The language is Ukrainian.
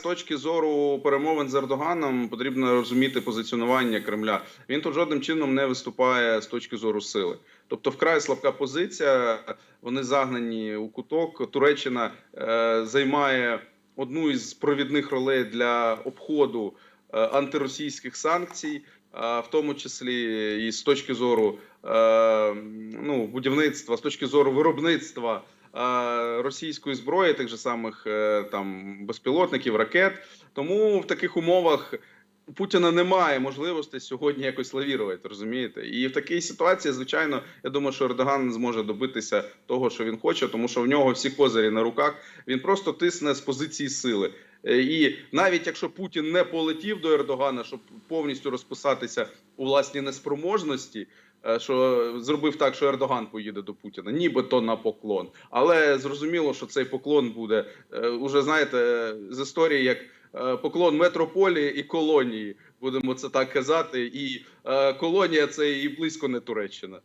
З точки зору перемовин з Ердоганом потрібно розуміти позиціонування Кремля. Він тут жодним чином не виступає з точки зору сили. Тобто, вкрай слабка позиція. Вони загнані у куток. Туреччина е, займає одну із провідних ролей для обходу е, антиросійських санкцій, а в тому числі і з точки зору е, ну, будівництва, з точки зору виробництва е, російської зброї, тих же самих е, там безпілотників, ракет. Тому в таких умовах. У Путіна немає можливості сьогодні якось лавірувати, розумієте? І в такій ситуації, звичайно, я думаю, що Ердоган зможе добитися того, що він хоче, тому що в нього всі козирі на руках. Він просто тисне з позиції сили. Е, І навіть якщо Путін не полетів до Ердогана, щоб повністю розписатися у власній неспроможності, е, що зробив так, що Ердоган поїде до Путіна, нібито на поклон. Але зрозуміло, що цей поклон буде е, уже знаєте з історії як поклон метрополії і колонії. Будемо це так казати, і колонія це і близько не Туреччина.